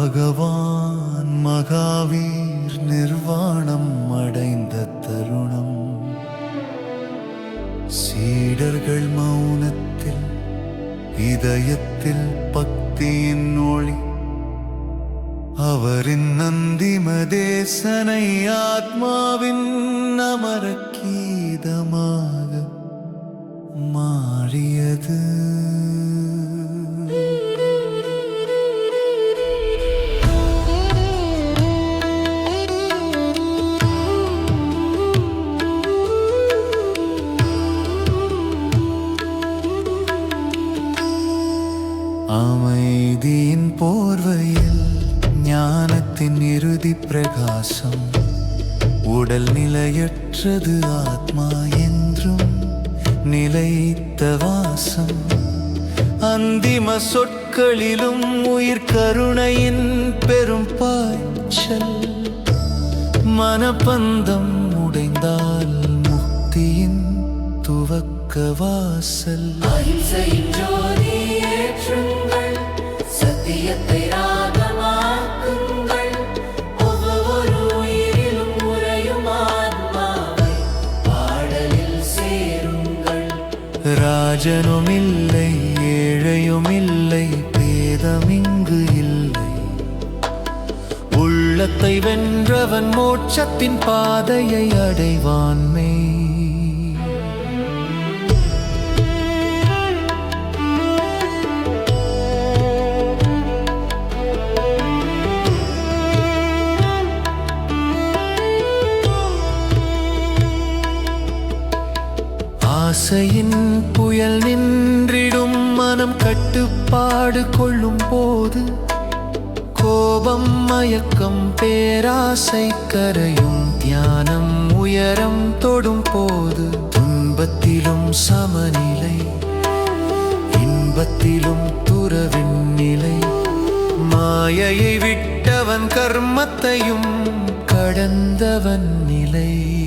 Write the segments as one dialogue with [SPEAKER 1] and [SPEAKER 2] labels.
[SPEAKER 1] பகவான் மகாவீர் நிர்வாணம் அடைந்த தருணம். சீடர்கள் மௌனத்தில் இதயத்தில் பக்தியின் ஒளி. அவரின் நந்திம தேசனை ஆத்மாவின் அமர கீதமாக மாறியது. அமைதியின் போர்வையில் ஞானத்தின் இறுதி பிரகாசம். உடல் நிலையற்றது ஆத்மா என்றும் நிலைத்த வாசம். அந்திம சொற்களிலும் உயிர் கருணையின் பெரும் பாய்ச்சல். மனப்பந்தம் உடைந்தார் வாசல்.
[SPEAKER 2] அகிம்சையின் ஜோதி ஏற்றுங்கள் சத்தியத்தை ராகமாக்குங்கள். ஒவ்வொரு உயிரிலும் உறையும் ஆத்மாவை பாடலில் சேருங்கள்.
[SPEAKER 1] ராஜனும் இல்லை ஏழையும் இல்லை பேதமிங்கு இல்லை. உள்ளத்தை வென்றவன் மோட்சத்தின் பாதையை அடைவான்மே ஆசையின் புயல் நின்றிடும் மனம் கட்டுப்பாடு கொள்ளும் போது கோபம் மயக்கம் பேராசை கரையும் தியானம் உயரம் தொடும் போது துன்பத்திலும் சமநிலை இன்பத்திலும் துறவின் நிலை. மாயையை விட்டவன் கர்மத்தையும் கடந்தவன் நிலை.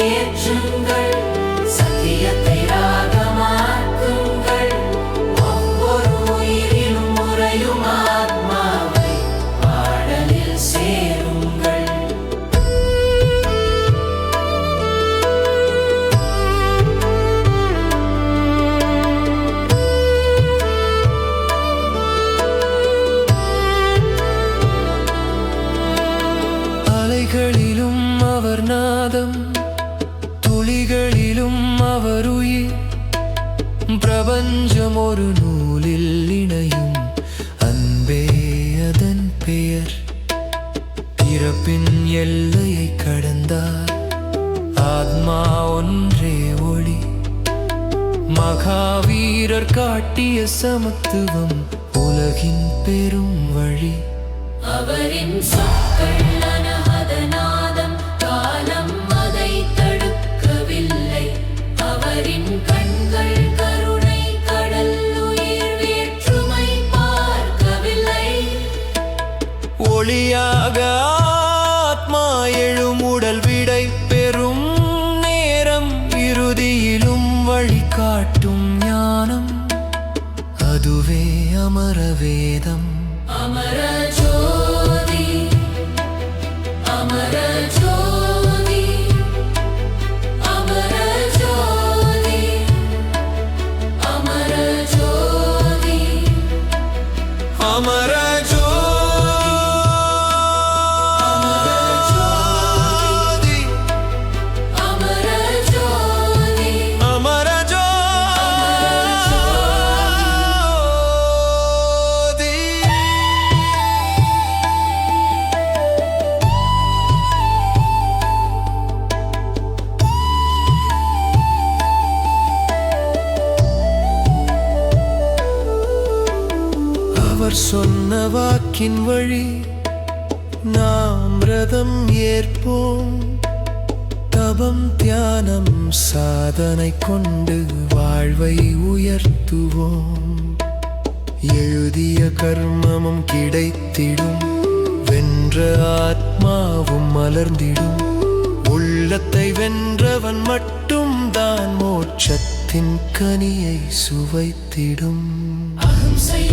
[SPEAKER 2] ஏற்றுங்கள். சத்தியத்தை ராகமாக்குங்கள். ஒவ்வொரு உயிரிலும் உறையும் ஆத்மாவை பாடலில் சேருங்கள்.
[SPEAKER 1] அலைகளிலும் அவர் நாதம். பிரபஞ்சம் ஒரு நூலில் இணையும். அன்பே அதன் பெயர். பிறப்பின் எல்லையை கடந்தார். ஆத்மா ஒன்றே ஒளி. மகாவீரர் காட்டிய சமத்துவம் உலகின் பெரும் வழி.
[SPEAKER 2] அவரின் சொற்கள் அனஹதநாதம்
[SPEAKER 1] ஒளியாக அவர் சொன்ன வாக்கின் வழி நாம் ரதம் ஏற்போம். தபம் தியானம் சாதனை கொண்டு வாழ்வை உயர்த்துவோம். எழுதிய கர்மமும் கிடைத்திடும். வென்ற ஆத்மாவும் மலர்ந்திடும். உள்ளத்தை வென்றவன் மட்டும் தான் மோட்சத்தின் கனியை சுவைத்திடும்.
[SPEAKER 2] அஹம்சையின்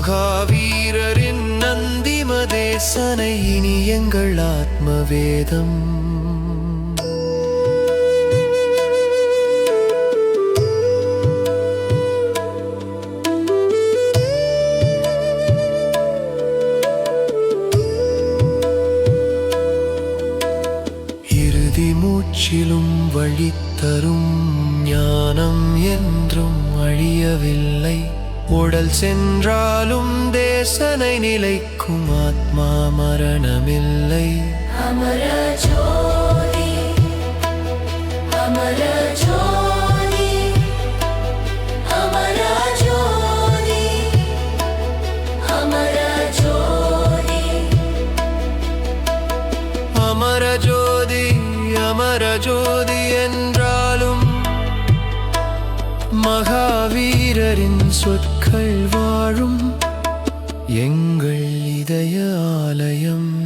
[SPEAKER 1] மகாவீரரின் நந்திம தேசனை இனி எங்கள் ஆத்மவேதம். இறுதி மூச்சிலும் வழி தரும் ஞானம் என்றும் அழியவில்லை. உடல் சென்றாலும் தேசனை நிலைக்கும் ஆத்மா மரணமில்லை.
[SPEAKER 2] அமர ஜோதி அமர ஜோதி அமர ஜோதி அமர ஜோதி.
[SPEAKER 1] அமர ஜோதி அமர ஜோதி என்றாலும் மகாவீரரின் சொற்கள் வாழும் எங்கள் இதய ஆலயம்.